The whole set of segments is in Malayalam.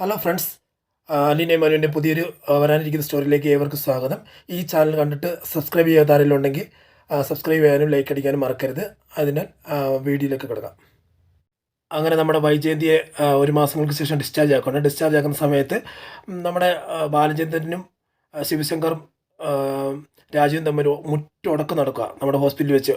Hello friends. അലീനെ മനുവിന്റെ പുതിയൊരു വരാനിരിക്കുന്ന സ്റ്റോറിയിലേക്ക് ഏവർക്കും സ്വാഗതം. ഈ ചാനൽ കണ്ടിട്ട് സബ്സ്ക്രൈബ് ചെയ്യാത്ത ആരെങ്കിലും ഉണ്ടെങ്കിൽ സബ്സ്ക്രൈബ് ചെയ്യാനും ലൈക്ക് അടിക്കാനും മറക്കരുത്. അതിനാൽ വീഡിയോയിലേക്ക് കിടക്കാം. അങ്ങനെ നമ്മുടെ വൈജയന്തിയെ ഒരു മാസങ്ങൾക്ക് ശേഷം ഡിസ്ചാർജ് ആക്കുന്നുണ്ട്. ഡിസ്ചാർജ് ആക്കുന്ന സമയത്ത് നമ്മുടെ ബാലചന്ദ്രനും ശിവശങ്കറും രാജീവും തമ്മിൽ മുറ്റുടക്കം നടക്കുക. നമ്മുടെ ഹോസ്പിറ്റലിൽ വെച്ച്.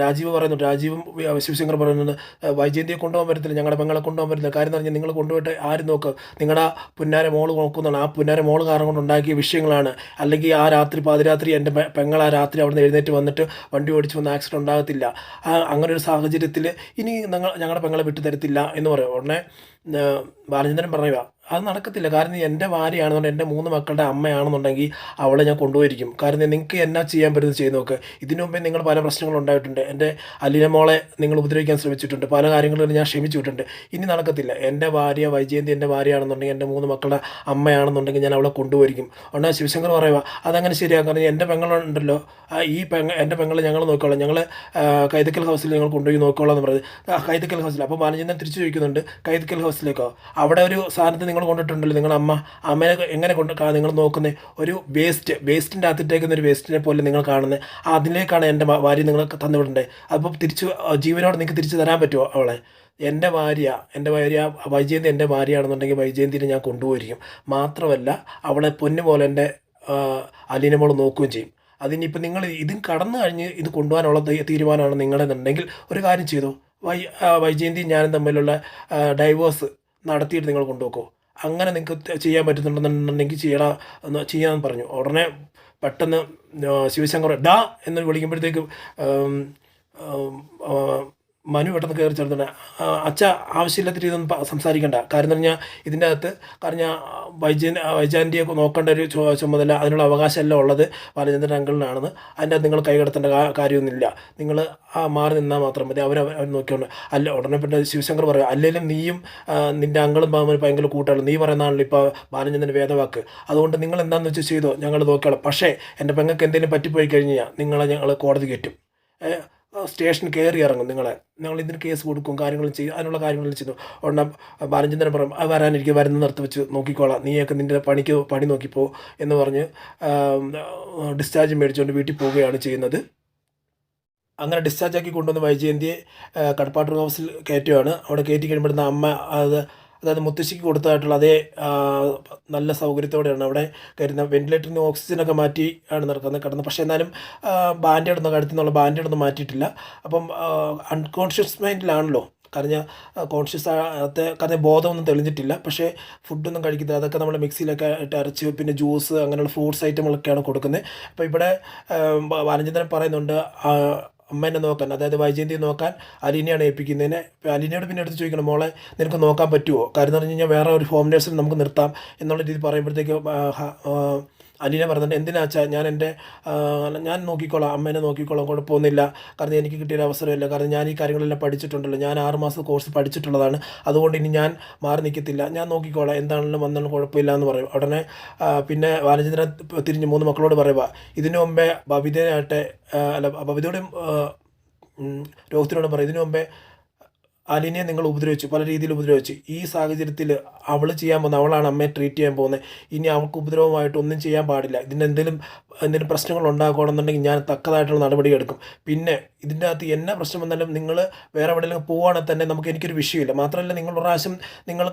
രാജീവ് പറയുന്നുണ്ട് രാജീവും ശിവശങ്കർ പറയുന്നുണ്ട് "ആ, വൈജയന്തിയെ കൊണ്ടുപോകാൻ പറ്റത്തില്ല ഞങ്ങളുടെ പെങ്ങളെ കൊണ്ടുപോകാൻ പറ്റില്ല കാര്യം പറഞ്ഞാൽ നിങ്ങൾ കൊണ്ടുപോയിട്ട് ആരും നോക്ക്? നിങ്ങളുടെ പുന്നാര മോൾ നോക്കുന്നതാണ്. ആ പുന്നാര മോൾ കാരണം കൊണ്ടുണ്ടാക്കിയ വിഷയങ്ങളാണ്. അല്ലെങ്കിൽ ആ രാത്രി പാതിരാത്രി എന്റെ പെങ്ങൾ ആ രാത്രി അവിടെ നിന്ന് എഴുന്നേറ്റ് വന്നിട്ട് വണ്ടി ഓടിച്ച് വന്ന് ആക്സിഡന്റ് ഉണ്ടാകത്തില്ല. അങ്ങനെ ഒരു സാഹചര്യത്തിൽ ഇനി ഞങ്ങൾ ഞങ്ങളുടെ പെങ്ങളെ വിട്ടു തരത്തില്ല എന്ന് പറയും. ഉടനെ ബാലചന്ദ്രൻ പറയുക അത് നടക്കത്തില്ല. കാരണം എന്റെ ഭാര്യയാണെന്നുണ്ടെങ്കിൽ എന്റെ മൂന്ന് മക്കളുടെ അമ്മയാണെന്നുണ്ടെങ്കിൽ അവളെ ഞാൻ കൊണ്ടുപോയിരിക്കും. കാരണം നിങ്ങൾക്ക് എന്നാ ചെയ്യാൻ പറ്റുന്നത് ചെയ്ത് നോക്ക്. ഇതിനു മുമ്പേ നിങ്ങൾ പല പ്രശ്നങ്ങളും ഉണ്ടായിട്ടുണ്ട്. എന്റെ അലീന മോളെ നിങ്ങൾ ഉപദ്രവിക്കാൻ ശ്രമിച്ചിട്ടുണ്ട്. പല കാര്യങ്ങളും ഞാൻ ക്ഷമിച്ചിട്ടുണ്ട്. ഇനി നടക്കത്തില്ല. എന്റെ ഭാര്യ വൈജയന്തി എന്റെ ഭാര്യയാണെന്നുണ്ടെങ്കിൽ എന്റെ മൂന്ന് മക്കളുടെ അമ്മയാണെന്നുണ്ടെങ്കിൽ ഞാൻ അവളെ കൊണ്ടുപോയിരിക്കും. ഉടനെ ശിവശങ്കർ പറയുക അതങ്ങനെ ശരിയാ കാരണം എന്റെ പെങ്ങളുണ്ടല്ലോ. ഈ പെങ്ങ എന്റെ പെങ്ങളെ ഞങ്ങൾ നോക്കിക്കോളാം ഞങ്ങൾ കൈതക്കൽ ഹൗസിൽ ഞങ്ങൾ കൊണ്ടുപോയി നോക്കിക്കോളാം എന്ന് ആ, കൈതക്കൽ ഹൗസിൽ. അപ്പോൾ ബാലചന്ദ്രൻ തിരിച്ചു ചോദിക്കുന്നുണ്ട് കൈതക്കൽ ഹൗസിലേക്കോ? അവിടെ ഒരു സാധനത്തെ നിങ്ങൾ കൊണ്ടിട്ടുണ്ടല്ലോ. നിങ്ങളുടെ അമ്മ അമ്മേനെ എങ്ങനെ കൊണ്ട് നിങ്ങൾ നോക്കുന്നത് ഒരു വേസ്റ്റ് വേസ്റ്റിന്റെ അകത്തിട്ടേക്കുന്ന ഒരു വേസ്റ്റിനെ പോലെ നിങ്ങൾ കാണുന്നത് അതിലേക്കാണ് എന്റെ ഭാര്യ നിങ്ങൾ തന്നുവിടേണ്ടത് അപ്പോൾ തിരിച്ച് ജീവനോട് നിങ്ങൾക്ക് തിരിച്ച് തരാൻ പറ്റുമോ അവളെ? എന്റെ ഭാര്യ എന്റെ ഭാര്യ വൈജയന്തി എന്റെ ഭാര്യയാണെന്നുണ്ടെങ്കിൽ വൈജയന്തിനെ ഞാൻ കൊണ്ടുപോയിരിക്കും. മാത്രമല്ല അവളെ പൊന്നു പോലെ എന്റെ അലീന മോൾ നോക്കുകയും ചെയ്യും. അതിനിപ്പോൾ നിങ്ങൾ ഇതും കടന്നു കഴിഞ്ഞ് ഇത് കൊണ്ടുപോകാനുള്ള തീരുമാനമാണ് നിങ്ങളെന്നുണ്ടെങ്കിൽ ഒരു കാര്യം ചെയ്തു. വൈ വൈജയന്തി ഞാനും തമ്മിലുള്ള ഡൈവേഴ്സ് നടത്തിയിട്ട് നിങ്ങൾ കൊണ്ടുപോക്കോ? അങ്ങനെ നിങ്ങൾക്ക് ചെയ്യാൻ പറ്റുന്നുണ്ടെന്നുണ്ടെങ്കിൽ ചെയ്യണം എന്ന് ചെയ്യാമെന്ന് പറഞ്ഞു. ഉടനെ പെട്ടെന്ന് ശിവശങ്കർ ഡാ എന്ന് വിളിക്കുമ്പോഴത്തേക്ക് മനു പെട്ടെന്ന് കയറി ചേർത്തിട്ട് അച്ഛ ആവശ്യമില്ലാത്ത പ- സംസാരിക്കണ്ട. കാര്യം പറഞ്ഞാൽ ഇതിന്റെ അകത്ത് കാരണം വൈജയൻ വൈജാന്റെ നോക്കേണ്ട ഒരു ചുമതല അതിനുള്ള അവകാശമല്ല ഉള്ളത്. ബാലചന്ദ്രൻ അങ്കിളിനാണെന്ന്. അതിന്റെ അകത്ത് നിങ്ങൾ കൈകടത്തേണ്ട കാര്യമൊന്നുമില്ല. നിങ്ങൾ ആ മാറി നിന്നാൽ മാത്രം മതി. അവർ അവർ നോക്കിയോണ്ട് അല്ല ഉടനെ പിന്നെ ശിവശങ്കർ പറയും അല്ലെങ്കിലും നീയും നിന്റെ അങ്കിളും തമ്മിൽ ഭയങ്കര കൂട്ടാണ്. നീ പറയുന്നതാണല്ലോ ഇപ്പോൾ ബാലചന്ദ്രന്റെ വേദവാക്ക്. അതുകൊണ്ട് നിങ്ങൾ എന്താണെന്ന് വെച്ചാൽ ചെയ്തോ? ഞങ്ങൾ നോക്കിയോളാം പക്ഷേ എന്റെ പെങ്ങൾക്ക് എന്തെങ്കിലും പറ്റിപ്പോയി കഴിഞ്ഞാൽ നിങ്ങളെ ഞങ്ങൾ കോടതി കയറ്റും. സ്റ്റേഷൻ കയറി ഇറങ്ങും നിങ്ങളെ. നിങ്ങൾ ഇതിന് കേസ് കൊടുക്കും കാര്യങ്ങളും ചെയ്യും അതിനുള്ള കാര്യങ്ങളും ചെയ്തു ഉടനെ ബാലചന്ദ്രൻ പറയും അത് വരാനിരിക്കും വരുന്ന നിർത്തി വെച്ച് നോക്കിക്കോളാം. നീയൊക്കെ നിന്റെ പണിക്ക് പണി നോക്കിപ്പോ എന്ന് പറഞ്ഞ് ഡിസ്ചാർജ് മേടിച്ചുകൊണ്ട് വീട്ടിൽ പോവുകയാണ് ചെയ്യുന്നത്. അങ്ങനെ ഡിസ്ചാർജ് ആക്കി കൊണ്ടുവന്ന് വൈജയന്തിയെ കടപ്പാട്ടൂർ ഹൗസിൽ കയറ്റുകയാണ്. അവിടെ കയറ്റി കഴിയുമ്പോഴത്തെ അമ്മ അത് അതായത് മുത്തശ്ശിക്ക് കൊടുത്തതായിട്ടുള്ള അതേ നല്ല സൗകര്യത്തോടെയാണ് അവിടെ കരുതുന്നത് വെന്റിലേറ്ററിന് ഓക്സിജനൊക്കെ മാറ്റി ആണ് നടക്കുന്നത് കിടന്നത് പക്ഷേ എന്നാലും ബാൻഡ് ഇടുന്ന കഴുത്തിൽ നിന്നുള്ള ബാൻഡ് ഇടുന്ന മാറ്റിയിട്ടില്ല. അപ്പം അൺകോൺഷ്യസ് മൈൻഡിലാണല്ലോ കാരണം കോൺഷ്യസ് ആകത്തെ കാരണം ബോധമൊന്നും തെളിഞ്ഞിട്ടില്ല. പക്ഷേ ഫുഡൊന്നും കഴിക്കുന്നത് അതൊക്കെ നമ്മൾ മിക്സിയിലൊക്കെ ഇട്ട് അരച്ച് പിന്നെ ജ്യൂസ് അങ്ങനെയുള്ള ഫ്രൂട്ട്സ് ഐറ്റങ്ങളൊക്കെയാണ് കൊടുക്കുന്നത്. അപ്പോൾ ഇവിടെ വാലഞ്ചന്ദ്രൻ പറയുന്നുണ്ട് അമ്മേനെ നോക്കാൻ അതായത് വൈജയന്തി നോക്കാൻ അലീനയാണ് ഏൽപ്പിക്കുന്നതിന്. അലീനയോട് പിന്നെ എടുത്ത് ചോദിക്കണം മോളെ നിനക്ക് നോക്കാൻ പറ്റുമോ കാര്യം എന്ന് പറഞ്ഞു കഴിഞ്ഞാൽ വേറെ ഒരു ഹോം നേഴ്സിനെ നമുക്ക് നിർത്താം എന്നുള്ള രീതി പറയുമ്പോഴത്തേക്ക് അലീന പറഞ്ഞിട്ട് എന്തിനാ ഞാൻ എന്റെ ഞാൻ നോക്കിക്കോളാം അമ്മേനെ നോക്കിക്കോളാം കുഴപ്പമൊന്നുമില്ല കാരണം എനിക്ക് കിട്ടിയൊരു അവസരമില്ല. കാരണം ഞാൻ ഈ കാര്യങ്ങളെല്ലാം പഠിച്ചിട്ടുണ്ടല്ലോ. ഞാൻ ആറ് മാസം കോഴ്സ് പഠിച്ചിട്ടുള്ളതാണ്. അതുകൊണ്ട് ഇനി ഞാൻ മാറി നിൽക്കത്തില്ല. ഞാൻ നോക്കിക്കോളാം എന്താണെങ്കിലും വന്നാലും കുഴപ്പമില്ല എന്ന് പറയും. ഉടനെ പിന്നെ ബാലചന്ദ്രൻ തിരിഞ്ഞ് മൂന്ന് മക്കളോട് പറയുക ഇതിനു മുമ്പേ ബബിതയായിട്ട് അല്ല ബബിതയോടും രോഹിത്തിനോടും പറയും ഇതിനു മുമ്പേ അലിനെ നിങ്ങൾ ഉപദ്രവിച്ചു പല രീതിയിൽ ഉപദ്രവിച്ചു. ഈ സാഹചര്യത്തിൽ അവൾ ചെയ്യാൻ പോകുന്നത് അവളാണ് അമ്മയെ ട്രീറ്റ് ചെയ്യാൻ പോകുന്നത്. ഇനി അവൾക്ക് ഉപദ്രവമായിട്ട് ഒന്നും ചെയ്യാൻ പാടില്ല. ഇതിന് എന്തെങ്കിലും എന്തെങ്കിലും പ്രശ്നങ്ങൾ ഉണ്ടാക്കുകയാണെന്നുണ്ടെങ്കിൽ ഞാൻ തക്കതായിട്ടുള്ള നടപടി എടുക്കും. പിന്നെ ഇതിന്റെ അകത്ത് എന്നാ പ്രശ്നം വന്നാലും നിങ്ങൾ വേറെ എവിടെയെങ്കിലും പോവുകയാണെങ്കിൽ തന്നെ നമുക്ക് എനിക്കൊരു വിഷയമില്ല. മാത്രമല്ല നിങ്ങൾ ഒരു പ്രാവശ്യം നിങ്ങൾ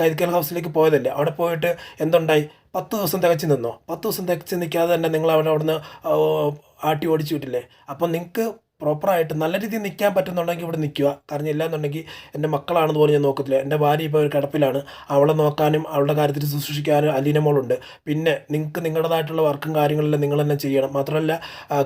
കരിക്കൽ ഹൗസിലേക്ക് പോയതല്ലേ? അവിടെ പോയിട്ട് എന്തുണ്ടായി? പത്ത് ദിവസം തികച്ച് നിന്നോ? പത്ത് ദിവസം തികച്ച് നിൽക്കാതെ തന്നെ നിങ്ങൾ അവിടെ അവിടുന്ന് ആട്ടി ഓടിച്ചു വിട്ടില്ലേ? അപ്പം നിങ്ങൾക്ക് പ്രോപ്പറായിട്ട് നല്ല രീതിയിൽ നിൽക്കാൻ പറ്റുന്നുണ്ടെങ്കിൽ ഇവിടെ നിൽക്കുക കാരണം ഇല്ലാന്നുണ്ടെങ്കിൽ എന്റെ മക്കളാണെന്ന് പോലും ഞാൻ നോക്കത്തില്ല. എന്റെ ഭാര്യ ഇപ്പോൾ ഒരു കിടപ്പിലാണ്. അവളെ നോക്കാനും അവളുടെ കാര്യത്തിൽ ശുശ്രൂഷിക്കാനും അലീന മോളുണ്ട്. പിന്നെ നിങ്ങൾക്ക് നിങ്ങളുടേതായിട്ടുള്ള വർക്കും കാര്യങ്ങളെല്ലാം നിങ്ങൾ തന്നെ ചെയ്യണം. മാത്രമല്ല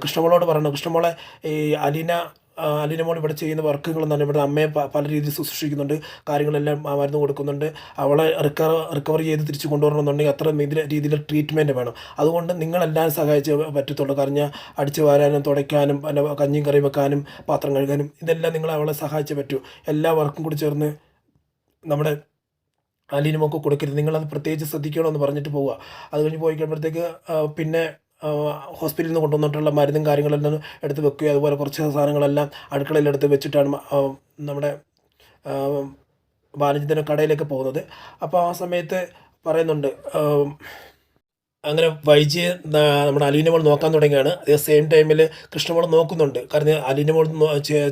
കൃഷ്ണമോളോട് പറയണം. കൃഷ്ണമോളെ ഈ അലീന ആ, അലീന ഇവിടെ ചെയ്യുന്ന വർക്കുകൾ പറഞ്ഞാൽ ഇവിടെ അമ്മയെ പല രീതിയിൽ ശുശ്രൂഷിക്കുന്നുണ്ട് കാര്യങ്ങളെല്ലാം മരുന്ന് കൊടുക്കുന്നുണ്ട്. അവളെ റിക്കവർ റിക്കവർ ചെയ്ത് തിരിച്ചു കൊണ്ടുവരണമെന്നുണ്ടെങ്കിൽ അത്ര രീതിയിൽ ട്രീറ്റ്മെന്റ് വേണം. അതുകൊണ്ട് നിങ്ങളെല്ലാം സഹായിച്ച് പറ്റത്തുള്ളൂ. ഞാൻ അടിച്ചു വാരാനും തുടയ്ക്കാനും പിന്നെ കഞ്ഞിയും കറി വെക്കാനും പാത്രം കഴുകാനും ഇതെല്ലാം നിങ്ങൾ അവളെ സഹായിച്ചേ പറ്റൂ. എല്ലാ വർക്കും കൂടി ചേർന്ന് നമ്മുടെ അലീനുമൊക്കെ കൊടുക്കരുത്. നിങ്ങളത് പ്രത്യേകിച്ച് ശ്രദ്ധിക്കണമെന്ന് പറഞ്ഞിട്ട് പോവുക. അത് കഴിഞ്ഞ് പോയി കഴിയുമ്പോഴത്തേക്ക് പിന്നെ ഹോസ്പിറ്റലിൽ നിന്ന് കൊണ്ടുവന്നിട്ടുള്ള മരുന്നും കാര്യങ്ങളെല്ലാം എടുത്ത് വെക്കുകയും അതുപോലെ കുറച്ച് സാധനങ്ങളെല്ലാം അടുക്കളയിലെടുത്ത് വെച്ചിട്ടാണ് നമ്മുടെ ബാലചന്ദ്രൻ കടയിലേക്ക് പോകുന്നത്. അപ്പോൾ ആ സമയത്ത് പറയുന്നുണ്ട് അങ്ങനെ വൈജി നമ്മുടെ അലീന മോൾ നോക്കാൻ തുടങ്ങിയാണ്. അതേ സെയിം ടൈമിൽ കൃഷ്ണമോൾ നോക്കുന്നുണ്ട്. കാരണം അലീന മോൾ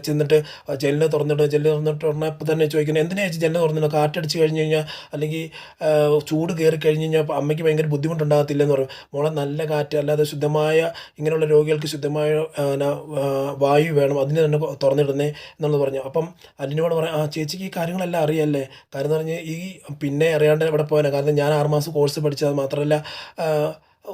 ചെന്നിട്ട് ജനൽ തുറന്നിട്ട് ജനൽ തുറന്നിട്ട് ഉടനപ്പോൾ തന്നെ ചോദിക്കുന്നത് എന്തിനാ ചേച്ചി ജനൽ തുറന്നിട്ട്? കാറ്റടിച്ച് കഴിഞ്ഞ് കഴിഞ്ഞാൽ അല്ലെങ്കിൽ ചൂട് കയറി കഴിഞ്ഞ് കഴിഞ്ഞാൽ അമ്മയ്ക്ക് ഭയങ്കര ബുദ്ധിമുട്ടുണ്ടാകത്തില്ല എന്ന് പറയും. മോളെ നല്ല കാറ്റ് അല്ലാതെ ശുദ്ധമായ ഇങ്ങനെയുള്ള രോഗികൾക്ക് ശുദ്ധമായ വായു വേണം. അതിന് തന്നെ തുറന്നിടുന്നേ എന്നുള്ളത് പറഞ്ഞു. അപ്പം അലിനോട് പറയാം ആ ചേച്ചിക്ക് ഈ കാര്യങ്ങളെല്ലാം അറിയാമല്ലേ കാര്യം എന്ന് പറഞ്ഞാൽ ഈ പിന്നെ അറിയാണ്ട് ഇവിടെ പോകാനാണ് കാരണം ഞാൻ ആറുമാസം കോഴ്സ് പഠിച്ചത് മാത്രമല്ല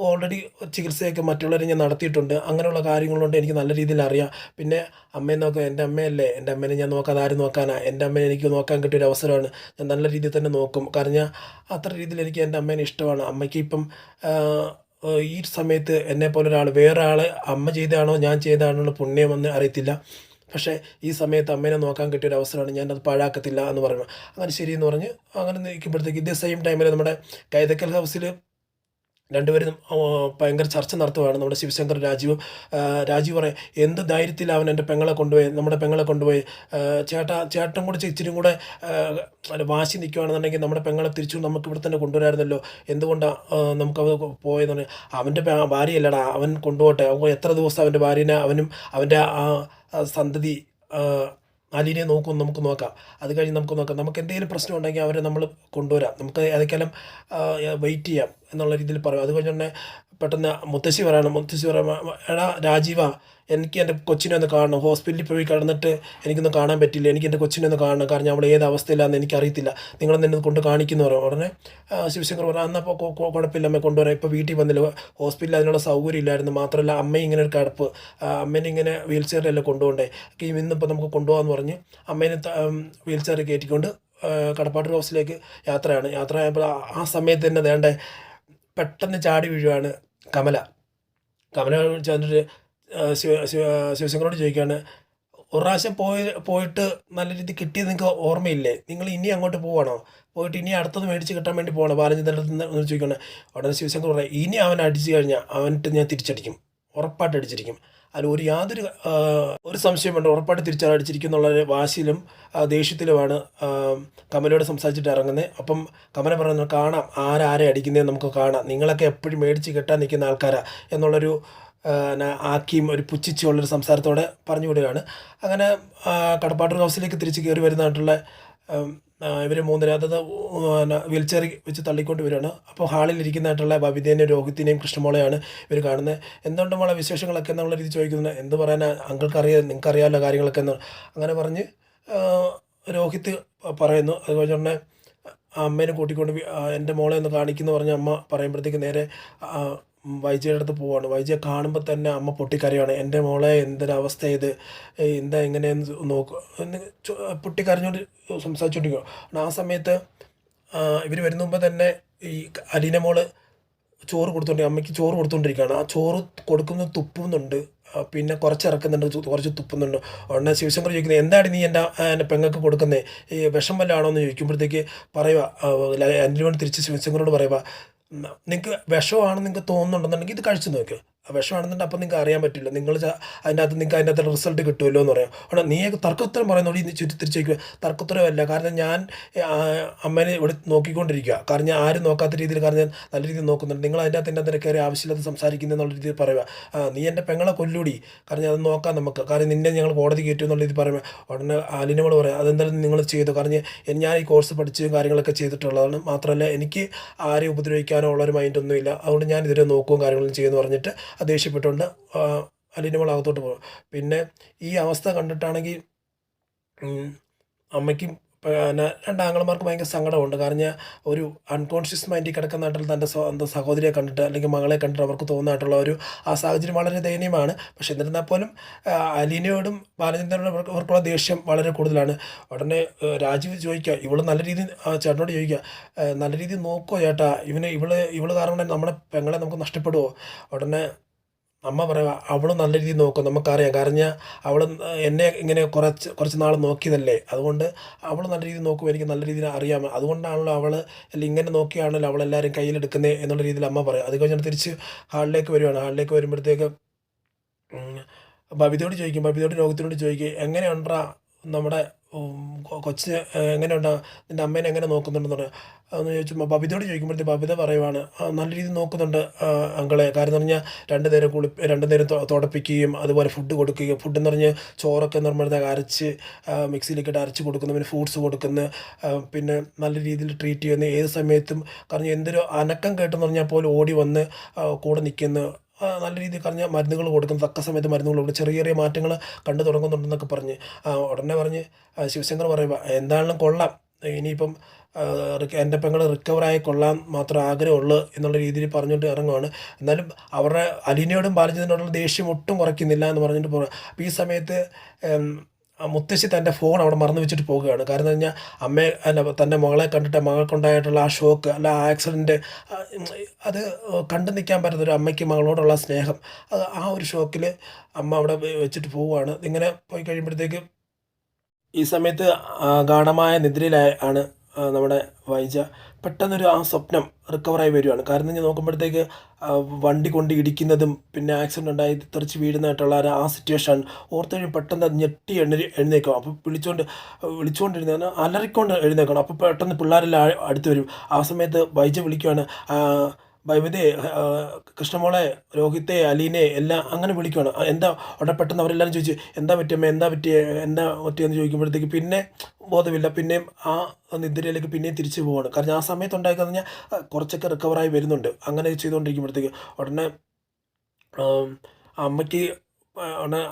ഓൾറെഡി ചികിത്സയൊക്കെ മറ്റുള്ളവരെ ഞാൻ നടത്തിയിട്ടുണ്ട്. അങ്ങനെയുള്ള കാര്യങ്ങളുണ്ട് എനിക്ക് നല്ല രീതിയിൽ അറിയാം. പിന്നെ അമ്മയെ നോക്കുക എന്റെ അമ്മയല്ലേ? എന്റെ അമ്മേനെ ഞാൻ നോക്കാതെ ആരും നോക്കാനാണ് എന്റെ അമ്മേനെ എനിക്ക് നോക്കാൻ കിട്ടിയൊരു അവസരമാണ്. ഞാൻ നല്ല രീതിയിൽ തന്നെ നോക്കും. കാരണം അത്ര രീതിയിൽ എനിക്ക് എന്റെ അമ്മേനെ ഇഷ്ടമാണ്. അമ്മയ്ക്ക് ഇപ്പം ഈ സമയത്ത് എന്നെ പോലെ ഒരാൾ വേറെ ആൾ അമ്മ ചെയ്താണോ ഞാൻ ചെയ്തതാണോ പുണ്യമെന്ന് അറിയത്തില്ല. പക്ഷേ ഈ സമയത്ത് അമ്മേനെ നോക്കാൻ കിട്ടിയൊരു അവസരമാണ്. ഞാൻ അത് പാഴാക്കത്തില്ല എന്ന് പറഞ്ഞു അങ്ങനെ ശരിയെന്ന് പറഞ്ഞ് അങ്ങനെ നിൽക്കുമ്പോഴത്തേക്ക് ഇതേ സെയിം ടൈമിൽ നമ്മുടെ കൈതക്കൽ ഹൗസിൽ രണ്ടുപേരും ഭയങ്കര ചർച്ച നടത്തുകയാണ് നമ്മുടെ ശിവശങ്കർ രാജീവും. രാജീവ് പറയും എന്ത് ധൈര്യത്തിൽ അവൻ എന്റെ പെങ്ങളെ കൊണ്ടുപോയി നമ്മുടെ പെങ്ങളെ കൊണ്ടുപോയി? ചേട്ട ചേട്ടാ ചേട്ടൻ കൂടി ഇച്ചിരി കൂടെ വാശി നിൽക്കുകയാണെന്നുണ്ടെങ്കിൽ നമ്മുടെ പെങ്ങളെ തിരിച്ചു നമുക്ക് ഇവിടെ തന്നെ കൊണ്ടുവരായിരുന്നല്ലോ. എന്തുകൊണ്ടാണ് നമുക്ക് അവ പോയെന്ന് പറഞ്ഞാൽ അവന്റെ ഭാര്യയല്ലടാ അവൻ കൊണ്ടുപോട്ടെ. എത്ര ദിവസം അവന്റെ ഭാര്യനെ അവനും അവന്റെ ആ സന്തതി അലീനെ നോക്കും നമുക്ക് നോക്കാം. അത് കഴിഞ്ഞ് നമുക്ക് നോക്കാം. നമുക്ക് എന്തെങ്കിലും പ്രശ്നം ഉണ്ടെങ്കിൽ അവരെ നമ്മൾ കൊണ്ടുവരാം. നമുക്ക് ഏതൊക്കെയാലും വെയിറ്റ് ചെയ്യാം എന്നുള്ള രീതിയിൽ പറയും. അത് കഴിഞ്ഞ് പെട്ടെന്ന് മുത്തശ്ശി പറയണം മുത്തശ്ശി പറയാം എടാ രാജീവ എനിക്ക് എന്റെ കൊച്ചിനെ ഒന്ന് കാണണം. ഹോസ്പിറ്റലിൽ പോയി കിടന്നിട്ട് എനിക്കൊന്ന് കാണാൻ പറ്റില്ല. എനിക്ക് എന്റെ കൊച്ചിനെ ഒന്ന് കാണണം. കാരണം അവൾ ഏത് അവസ്ഥയിലാണെന്ന് എനിക്കറിയത്തില്ല. നിങ്ങളെന്ന് എന്നെ കൊണ്ട് കാണിക്കുന്നു പറയും ഉടനെ ശിവശങ്കർ പറഞ്ഞു അന്നപ്പോൾ കുഴപ്പമില്ല അമ്മ കൊണ്ടുവരാം. ഇപ്പോൾ വീട്ടിൽ വന്നില്ല. ഹോസ്പിറ്റലിൽ അതിനുള്ള സൗകര്യം ഇല്ലായിരുന്നു. മാത്രമല്ല അമ്മ ഇങ്ങനെ ഒരു കിടപ്പ്. അമ്മേനെ ഇങ്ങനെ വീൽ ചെയറിലല്ലേ കൊണ്ടുപോകണ്ടേ? ഇന്നിപ്പോൾ നമുക്ക് കൊണ്ടുപോകാമെന്ന് പറഞ്ഞ് അമ്മേനെ വീൽ ചെയറിൽ കയറ്റിക്കൊണ്ട് കടപ്പാട്ട് ഹൗസിലേക്ക് യാത്രയാണ്. യാത്ര ആയപ്പോൾ ആ- സമയത്ത് തന്നെ വേണ്ടേ പെട്ടെന്ന് ചാടി വീഴുവാണ് കമല. കമല ചെന്നിട്ട് ശിവ ശിവ ശിവശങ്കറോട് ചോദിക്കുകയാണ് ഒരു പ്രാവശ്യം പോയി പോയിട്ട് നല്ല രീതിയിൽ കിട്ടിയത് നിങ്ങൾക്ക് ഓർമ്മയില്ലേ? നിങ്ങൾ ഇനി അങ്ങോട്ട് പോവാണോ? പോയിട്ട് ഇനി അടുത്തത് മേടിച്ച് കിട്ടാൻ വേണ്ടി പോകണം ബാലചന്ദ്രന്റെ നിന്ന് ചോദിക്കുകയാണ് ഉടനെ ശിവശങ്കർ പറയാം ഇനി അവൻ അടിച്ചു കഴിഞ്ഞാൽ അവനിട്ട് ഞാൻ തിരിച്ചടിക്കും ഉറപ്പായിട്ട് അടിച്ചിരിക്കും. അതിൽ ഒരു യാതൊരു ഒരു സംശയം വേണ്ട ഉറപ്പായിട്ട് തിരിച്ചടിച്ചിരിക്കും എന്നുള്ള വാശിയിലും ദേഷ്യത്തിലുമാണ് കമലയോട് സംസാരിച്ചിട്ട് ഇറങ്ങുന്നത്. അപ്പം കമല പറയുന്നത് കാണാം ആരാരെ അടിക്കുന്നതെന്ന് നമുക്ക് കാണാം. നിങ്ങളൊക്കെ എപ്പോഴും മേടിച്ച് കെട്ടാൻ നിൽക്കുന്ന ആൾക്കാരാണ് എന്നുള്ളൊരു ആക്കിയും ഒരു പുച്ഛിച്ചുള്ളൊരു സംസാരത്തോടെ പറഞ്ഞു വിടുകയാണ് അങ്ങനെ കടപ്പാട്ടൂർ ഹൗസിലേക്ക് തിരിച്ച് കയറി വരുന്നതായിട്ടുള്ള ഇവർ മൂന്നര അതായത് വീൽ ചെയറിൽ വെച്ച് തള്ളിക്കൊണ്ട് വരികയാണ്. അപ്പോൾ ഹാളിൽ ഇരിക്കുന്നതായിട്ടുള്ള ബബിതേനെയും രോഹിത്തിനെയും കൃഷ്ണമോളെയാണ് ഇവർ കാണുന്നത്. എന്തുകൊണ്ട് മോളെ വിശേഷങ്ങളൊക്കെ എന്നുള്ള രീതി ചോദിക്കുന്നത് എന്ത് പറയാനാ അങ്കിൾക്ക് അറിയാം നിങ്ങൾക്ക് അറിയാമല്ലോ കാര്യങ്ങളൊക്കെ എന്ന് അങ്ങനെ പറഞ്ഞ് രോഹിത്ത് പറയുന്നു. അതുപോലെ തന്നെ അമ്മേനെ കൂട്ടിക്കൊണ്ട് എന്റെ മോളെ ഒന്ന് കാണിക്കുന്നു പറഞ്ഞ അമ്മ പറയുമ്പോഴത്തേക്ക് നേരെ വൈജയുടെ അടുത്ത് പോവാണ്. വൈജയെ കാണുമ്പോൾ തന്നെ അമ്മ പൊട്ടിക്കരയാണ്. എന്റെ മോളെ എന്തൊരവസ്ഥ ഇത്? എന്താ എങ്ങനെയെന്ന് നോക്കുക പൊട്ടിക്കരഞ്ഞോണ്ട് സംസാരിച്ചുകൊണ്ടിരിക്കുക ആ സമയത്ത് ഇവർ വരുന്ന മുമ്പ് തന്നെ ഈ അലീന മോൾ ചോറ് കൊടുത്തോണ്ടി അമ്മയ്ക്ക് ചോറ് കൊടുത്തോണ്ടിരിക്കുകയാണ് ആ ചോറ് കൊടുക്കുന്നത് തുപ്പുന്നുണ്ട്. പിന്നെ കുറച്ച് ഇറക്കുന്നുണ്ട്. കുറച്ച് തുപ്പുന്നുണ്ട്. ഉടനെ ശിവശങ്കർ ചോദിക്കുന്നത് എന്താണ് നീ എന്റെ എന്റെ പെങ്ങൾക്ക് കൊടുക്കുന്നത് ഈ വിഷം വല്ലതാണോ? എന്ന് ചോദിക്കുമ്പോഴത്തേക്ക് പറയുക അനിൽ തിരിച്ച് ശിവശങ്കറോട് പറയുക നിങ്ങൾക്ക് വിഷമാണെന്ന് നിങ്ങൾക്ക് തോന്നുന്നുണ്ടെന്നുണ്ടെങ്കിൽ ഇത് കഴിച്ചു നോക്ക്. ആ വിഷമാണെന്നുണ്ടെങ്കിൽ അപ്പം നിങ്ങൾക്ക് അറിയാൻ പറ്റില്ല. നിങ്ങൾ അതിന്റെ അകത്ത് നിങ്ങൾക്ക് അതിന്റെ അകത്ത് റിസൾട്ട് കിട്ടുമല്ലോ എന്ന് പറയാം. അവിടെ നീ തർക്കോത്തരം പറയുന്നോട് നീ ചുറ്റി തിരിച്ചേക്കുക തർക്കോത്തരമല്ല. കാരണം ഞാൻ അമ്മേനെ ഇവിടെ നോക്കിക്കൊണ്ടിരിക്കുക. കാരണം ഞാൻ ആരും നോക്കാത്ത രീതിയിൽ കാരണം ഞാൻ നല്ല രീതിയിൽ നോക്കുന്നുണ്ട്. നിങ്ങൾ അതിന്റെ അകത്ത് എന്റെ അതിന്റെ കയറി ആവശ്യമില്ലാതെ സംസാരിക്കുന്നത് എന്നുള്ള രീതിയിൽ പറയുക. നീ എന്റെ പെങ്ങളെ കൊല്ലൂടി. കാരണം ഞാൻ അത് നോക്കാം നമുക്ക്. കാരണം നിന്നെ ഞങ്ങൾ കോടതി കയറ്റും എന്നുള്ള രീതിയിൽ പറയുമ്പോൾ ഉടനെ അലിനോട് പറയാം അതെന്തായാലും നിങ്ങൾ ചെയ്തു. കാരണം ഞാൻ- ഈ കോഴ്സ് പഠിച്ചും കാര്യങ്ങളൊക്കെ ചെയ്തിട്ടുള്ളതാണ്. മാത്രമല്ല എനിക്ക് ആരെയും ഉപദ്രവിക്കാനോ ഉള്ളൊരു മൈൻഡൊന്നുമില്ല അതുകൊണ്ട് ഞാൻ ഇതിനെ നോക്കുകയും കാര്യങ്ങളും ചെയ്യുമെന്ന് പറഞ്ഞിട്ട് ദേഷ്യപ്പെട്ടുകൊണ്ട് മോൾ അകത്തോട്ട് പോകും. പിന്നെ ഈ അവസ്ഥ കണ്ടിട്ടാണെങ്കിൽ അമ്മയ്ക്കും പിന്നെ രണ്ടാങ്ങളമാർക്ക് ഭയങ്കര സങ്കടമുണ്ട്. കാരണം ഒരു അൺകോൺഷ്യസ് മൈൻഡിൽ കിടക്കുന്നതായിട്ടുള്ള തന്റെ സ്വന്തം സഹോദരിയെ കണ്ടിട്ട് അല്ലെങ്കിൽ മകളെ കണ്ടിട്ട് അവർക്ക് തോന്നുന്നതായിട്ടുള്ള ഒരു ആ സാഹചര്യം വളരെ ദയനീയമാണ്. പക്ഷെ എന്നിരുന്നാൽ പോലും അലീനയോടും ബാലചന്ദ്രനോടും അവർക്ക് അവർക്കുള്ള ദേഷ്യം വളരെ കൂടുതലാണ്. ഉടനെ രാജീവ് ചോദിക്കുക ഇവൾ നല്ല രീതിയിൽ ചേട്ടനോട് ചോദിക്കുക നല്ല രീതിയിൽ നോക്കുമോ ചേട്ടാ ഇവന് ഇവൾ ഇവൾ കാരണം നമ്മുടെ പെങ്ങളെ നമുക്ക് നഷ്ടപ്പെടുമോ ഉടനെ അമ്മ പറയുക അവളും നല്ല രീതിയിൽ നോക്കും നമുക്കറിയാം. കാരണം അവൾ എന്നെ ഇങ്ങനെ കുറച്ച് കുറച്ച് നാൾ നോക്കിയതല്ലേ. അതുകൊണ്ട് അവൾ നല്ല രീതിയിൽ നോക്കും എനിക്ക് നല്ല രീതിയിൽ അറിയാം. അതുകൊണ്ടാണല്ലോ അവൾ ഇങ്ങനെ നോക്കിയാണല്ലോ അവളെല്ലാവരും കയ്യിലെടുക്കുന്നത് എന്നുള്ള രീതിയിൽ അമ്മ പറയും. അത് കഴിഞ്ഞിട്ട് തിരിച്ച് ഹാളിലേക്ക് വരുവാണ്. ഹാളിലേക്ക് വരുമ്പോഴത്തേക്ക് ബബിതയോട് ചോദിക്കും ബബിതയോട് രോഗത്തിനോട് ചോദിക്കും എങ്ങനെയുണ്ടാ നമ്മുടെ കൊച്ചിന് എങ്ങനെയുണ്ട്? നിന്റെ അമ്മേനെ എങ്ങനെ നോക്കുന്നുണ്ടെന്ന് പറഞ്ഞു അതെന്ന് ചോദിച്ചപ്പോൾ ബബിതയോട് ചോദിക്കുമ്പോഴത്തേക്ക് ബബിത പറയുവാണ് നല്ല രീതിയിൽ നോക്കുന്നുണ്ട് അങ്കളെ. കാര്യം എന്ന് പറഞ്ഞാൽ രണ്ട് നേരം കുളി രണ്ട് നേരം തുടപ്പിക്കുകയും അതുപോലെ ഫുഡ് കൊടുക്കുകയും ഫുഡ് എന്ന് പറഞ്ഞ് ചോറൊക്കെ എന്ന് പറയുമ്പോഴത്തേക്ക് അരച്ച് മിക്സിയിലേക്കിട്ട് മിക്സിയിലേക്ക് അരച്ച് കൊടുക്കുന്നു പിന്നെ ഫ്രൂട്ട്സ് കൊടുക്കുന്നു പിന്നെ നല്ല രീതിയിൽ ട്രീറ്റ് ചെയ്യുന്നു. ഏത് സമയത്തും കാരണം എന്തൊരു അനക്കം കേട്ടെന്ന് പറഞ്ഞാൽ പോലും ഓടി വന്ന് കൂടെ നിൽക്കുന്നു നല്ല രീതിയിൽ പറഞ്ഞ മരുന്നുകൾ കൊടുക്കും തക്ക സമയത്ത് മരുന്നുകൾ കൊടുക്കും ചെറിയ ചെറിയ മാറ്റങ്ങൾ കണ്ടു തുടങ്ങുന്നുണ്ടെന്നൊക്കെ പറഞ്ഞ്. ഉടനെ പറഞ്ഞ് ശിവശങ്കർ പറയുക എന്താണെങ്കിലും കൊള്ളാം. ഇനിയിപ്പം എന്റെ പെങ്ങൾ റിക്കവറായി കൊള്ളാൻ മാത്രം ആഗ്രഹമുള്ളൂ എന്നുള്ള രീതിയിൽ പറഞ്ഞുകൊണ്ട് ഇറങ്ങുവാണ്. എന്നാലും അവരുടെ അലീനയോടും ബാലചന്ദ്രനോടുള്ള ദേഷ്യം ഒട്ടും കുറയ്ക്കുന്നില്ല എന്ന് പറഞ്ഞിട്ട് പോകുക അപ്പോൾ ഈ സമയത്ത് മുത്തശ്ശി തന്റെ ഫോൺ അവിടെ മറന്നു വെച്ചിട്ട് പോവുകയാണ് കാരണം കഴിഞ്ഞാൽ അമ്മയെ അല്ല തന്റെ മകളെ കണ്ടിട്ട് മകൾക്കുണ്ടായിട്ടുള്ള ആ ഷോക്ക് അല്ല ആ ആക്സിഡന്റ് അത് കണ്ടു നിൽക്കാൻ പറ്റുന്നൊരു അമ്മയ്ക്ക് മകളോടുള്ള സ്നേഹം. അത് ആ ഒരു ഷോക്കിൽ അമ്മ അവിടെ വെച്ചിട്ട് പോവുകയാണ്. ഇങ്ങനെ പോയി കഴിയുമ്പോഴത്തേക്ക് ഈ സമയത്ത് ഗാഠമായ ആ നമ്മുടെ വൈജ പെട്ടെന്നൊരു ആ സ്വപ്നം റിക്കവറായി വരുവാണ്. കാരണം ഞാൻ നോക്കുമ്പോഴത്തേക്ക് വണ്ടി കൊണ്ട് ഇടിക്കുന്നതും പിന്നെ ആക്സിഡന്റ് ഉണ്ടായി തെറിച്ച് വീഴുന്നതായിട്ടുള്ള ആ സിറ്റുവേഷൻ ഓർത്ത് പെട്ടെന്ന് ഞെട്ടി എണ്ണി എഴുന്നേക്കും അപ്പോൾ വിളിച്ചുകൊണ്ട് വിളിച്ചുകൊണ്ടിരുന്ന അലറിക്കൊണ്ട് എഴുന്നേക്കണം അപ്പോൾ പെട്ടെന്ന് പിള്ളേരെല്ലാം അടുത്ത് വരും. ആ സമയത്ത് വൈജ വിളിക്കുകയാണ് ആ, കൃഷ്ണമോളെ രോഹിത്തെ അലീനെ എല്ലാം അങ്ങനെ വിളിക്കുകയാണ് എന്താ ഉടനെ പെട്ടെന്ന് അവരെല്ലാവരും ചോദിച്ചു എന്താ പറ്റിയമ്മ എന്താ പറ്റിയ എന്താ പറ്റിയെന്ന് ചോദിക്കുമ്പോഴത്തേക്ക് പിന്നെ ബോധമില്ല. പിന്നെയും ആ നിദ്രയിലേക്ക് പിന്നെയും തിരിച്ചു പോവാണ്. കാരണം ആ സമയത്ത് ഉണ്ടായി കഴിഞ്ഞാൽ കുറച്ചൊക്കെ റിക്കവറായി വരുന്നുണ്ട്. അങ്ങനെ ചെയ്തുകൊണ്ടിരിക്കുമ്പോഴത്തേക്ക് ഉടനെ അമ്മയ്ക്ക് ആ,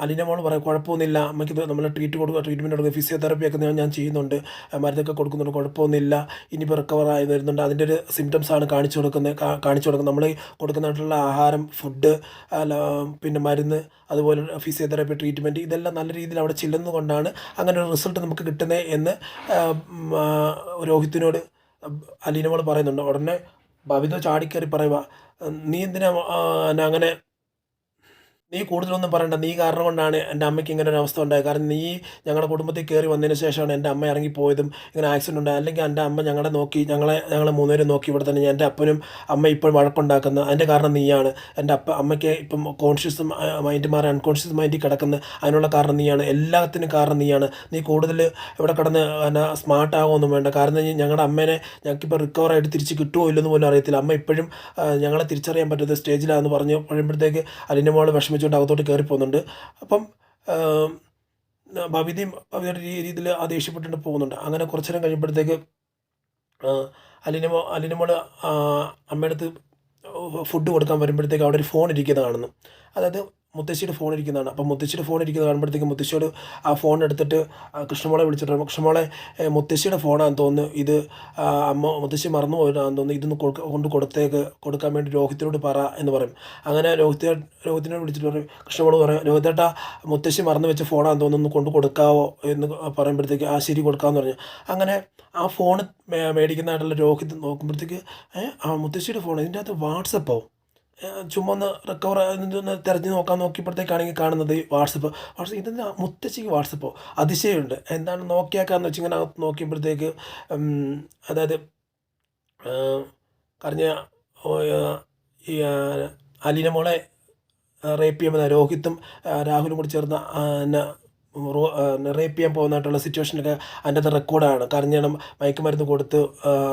അലിന മോൾ പറയാം കുഴപ്പമൊന്നുമില്ല. അമ്മയ്ക്ക് നമ്മൾ ട്രീറ്റ് കൊടുക്കുക ട്രീറ്റ്മെന്റ് കൊടുക്കുക ഫിസിയോതെറപ്പിയൊക്കെ ഞാൻ ഞാൻ ചെയ്യുന്നുണ്ട്. മരുന്നൊക്കെ കൊടുക്കുന്നുണ്ട്. കുഴപ്പമൊന്നുമില്ല. ഇനിയിപ്പോൾ റിക്കവർ ആയി വരുന്നുണ്ട് അതിന്റെ ഒരു സിംറ്റംസ് ആണ് കാണിച്ചു കൊടുക്കുന്നത്. കാണിച്ചു കൊടുക്കുന്നത്. നമ്മൾ കൊടുക്കുന്നതായിട്ടുള്ള ആഹാരം ഫുഡ് പിന്നെ മരുന്ന് അതുപോലെ ഫിസിയോതെറപ്പി ട്രീറ്റ്മെന്റ് ഇതെല്ലാം നല്ല രീതിയിൽ അവിടെ ചെല്ലുന്നതുകൊണ്ടാണ് അങ്ങനെ ഒരു റിസൾട്ട് നമുക്ക് കിട്ടുന്നത് എന്ന് രോഹിത്തിനോട് അലീന മോൾ പറയുന്നുണ്ട്. ഉടനെ ഭവിത ചാടിക്കയറി പറയുക നീ എന്തിനാ അങ്ങനെ നീ കൂടുതലൊന്നും പറയണ്ട. നീ കാരണം കൊണ്ടാണ് എന്റെ അമ്മയ്ക്ക് ഇങ്ങനെ ഒരു അവസ്ഥ ഉണ്ടായത്. കാരണം നീ ഞങ്ങളുടെ കുടുംബത്തിൽ കയറി വന്നതിന് ശേഷമാണ് എന്റെ അമ്മ ഇറങ്ങിപ്പോയതും ഇങ്ങനെ ആക്സിഡന്റ് ഉണ്ടായത്. അല്ലെങ്കിൽ എന്റെ അമ്മ ഞങ്ങളെ നോക്കി ഞങ്ങളെ ഞങ്ങളെ മൂന്നുപേരും നോക്കി ഇവിടെ തന്നെ. എന്റെ അപ്പനും അമ്മ ഇപ്പോൾ വഴക്കുണ്ടാക്കുന്നത് അതിന്റെ കാരണം നീയാണ്. എന്റെ അപ്പ അമ്മയ്ക്ക് ഇപ്പം കോൺഷ്യസ് മൈൻഡ് മാറി അൺകോൺഷ്യസ് മൈൻഡിൽ കിടക്കുന്ന അതിനുള്ള കാരണം നീയാണ്. എല്ലാത്തിനും കാരണം നീയാണ്. നീ കൂടുതൽ ഇവിടെ കിടന്ന് എന്നാ സ്മാർട്ട് ആകുമൊന്നും വേണ്ട. കാരണം ഞങ്ങളുടെ അമ്മേനെ ഞങ്ങൾക്കിപ്പോൾ റിക്കവർ ആയിട്ട് തിരിച്ച് കിട്ടുമോ ഇല്ലെന്ന് പോലും അറിയത്തില്ല. അമ്മ ഇപ്പോഴും ഞങ്ങളെ തിരിച്ചറിയാൻ പറ്റാത്ത സ്റ്റേജിലാണെന്ന് പറഞ്ഞ് പറയുമ്പോഴത്തേക്ക് അലിന്റെ മോൾ വിഷമിച്ചുകൊണ്ട് അകത്തോട്ട് കയറി പോകുന്നുണ്ട് അപ്പം ഭവിതയും ഭവിതയുടെ രീതിയിൽ ആ ദേഷ്യപ്പെട്ടുകൊണ്ട് പോകുന്നുണ്ട്. അങ്ങനെ കുറച്ചു നേരം കഴിയുമ്പോഴത്തേക്ക് അലിനമോ അലിനമോൾ അമ്മയുടെ അടുത്ത് ഫുഡ് കൊടുക്കാൻ വരുമ്പോഴത്തേക്ക് അവിടെ ഒരു ഫോൺ ഇരിക്കുന്നത് കാണുന്നു. അതായത് മുത്തശ്ശിയുടെ ഫോൺ ഇരിക്കുന്നതാണ്. അപ്പോൾ മുത്തശ്ശിയുടെ ഫോൺ ഇരിക്കുന്നത് കാണുമ്പോഴത്തേക്കും മുത്തശ്ശിയോട് ആ ഫോൺ എടുത്തിട്ട് കൃഷ്ണമോളെ വിളിച്ചിട്ട് കൃഷ്ണമോളെ മുത്തശ്ശിയുടെ ഫോണാണെന്ന് തോന്നുന്നു. ഇത് അമ്മ മുത്തശ്ശി മറന്നു പോയതാണെന്ന് തോന്നുന്നു. ഇതൊന്ന് കൊണ്ട് കൊടുത്തേക്ക് കൊടുക്കാൻ വേണ്ടി രോഹിത്തിനോട് പറ എന്ന് പറയും. അങ്ങനെ രോഹിത രോഹിത്തിനോട് വിളിച്ചിട്ട് പറയും കൃഷ്ണമോൾ പറയും രോഹിതേട്ടാ മുത്തശ്ശി മറന്നു വെച്ച ഫോണാന്ന് തോന്നുന്നു. കൊണ്ട് കൊടുക്കാവോ? എന്ന് പറയുമ്പോഴത്തേക്ക് ആ ശരി കൊടുക്കാമെന്ന് പറഞ്ഞു. അങ്ങനെ ആ ഫോൺ മേടിക്കുന്നതായിട്ടുള്ള രോഹിത് നോക്കുമ്പോഴത്തേക്ക് ആ മുത്തശ്ശിയുടെ ഫോൺ ഇതിന്റെ അകത്ത് വാട്സപ്പോ? ചുമ്മാ ഒന്ന് റിക്കവർ ഒന്ന് തിരഞ്ഞു നോക്കാൻ നോക്കിയപ്പോഴത്തേക്കാണെങ്കിൽ കാണുന്നത് വാട്സപ്പ്. വാട്സപ്പ് ഇതിന്റെ മുത്തശ്ശിക്ക് വാട്സപ്പോ അതിശയമുണ്ട്. എന്താണ് നോക്കിയാക്കാന്ന് വെച്ച് ഇങ്ങനെ അകത്ത് നോക്കിയപ്പോഴത്തേക്ക് അതായത് കറിഞ്ഞ അലീന മോളെ റേപ്പ് ചെയ്യുമ്പോൾ രോഹിത്തും രാഹുലും കൂടി ചേർന്ന് റേപ്പ് ചെയ്യാൻ പോകുന്നതായിട്ടുള്ള സിറ്റുവേഷനൊക്കെ അതിന്റെ അത് റെക്കോർഡാണ് കാരണം മയക്കുമരുന്ന് കൊടുത്ത്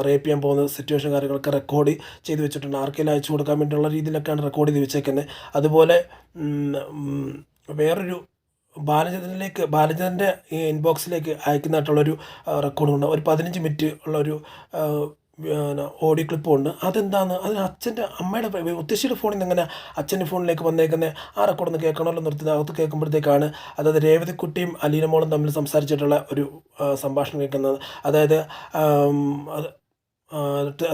റേപ്പ് ചെയ്യാൻ പോകുന്ന സിറ്റുവേഷൻ കാര്യങ്ങളൊക്കെ റെക്കോർഡ് ചെയ്ത് വെച്ചിട്ടുണ്ട്. ആർക്കെങ്കിലും അയച്ചു കൊടുക്കാൻ വേണ്ടിയുള്ള രീതിയിലൊക്കെയാണ് റെക്കോർഡ് ചെയ്ത് വെച്ചേക്കുന്നത്. അതുപോലെ വേറൊരു ബാലചന്ദ്രനിലേക്ക് ബാലചന്ദ്രന്റെ ഇൻബോക്സിലേക്ക് അയക്കുന്നതായിട്ടുള്ളൊരു റെക്കോർഡുണ്ട് ഒരു പതിനഞ്ച് മിനിറ്റ് ഉള്ള ഒരു ഓഡിയോ ക്ലിപ്പ് ഉണ്ട്. അതെന്താന്ന് അതിന് അച്ഛന്റെ അമ്മയുടെ ഉദ്ദേശിയുടെ ഫോണിൽ നിന്ന് എങ്ങനെ അച്ഛന്റെ ഫോണിലേക്ക് വന്നേക്കുന്നത് ആ റെക്കോർഡൊന്ന് കേൾക്കണമല്ലോ നിർത്തി അകത്ത് കേൾക്കുമ്പോഴത്തേക്കാണ് അതായത് രേവതിക്കുട്ടിയും അലീനമോളും തമ്മിൽ സംസാരിച്ചിട്ടുള്ള ഒരു സംഭാഷണം കേൾക്കുന്നത്. അതായത്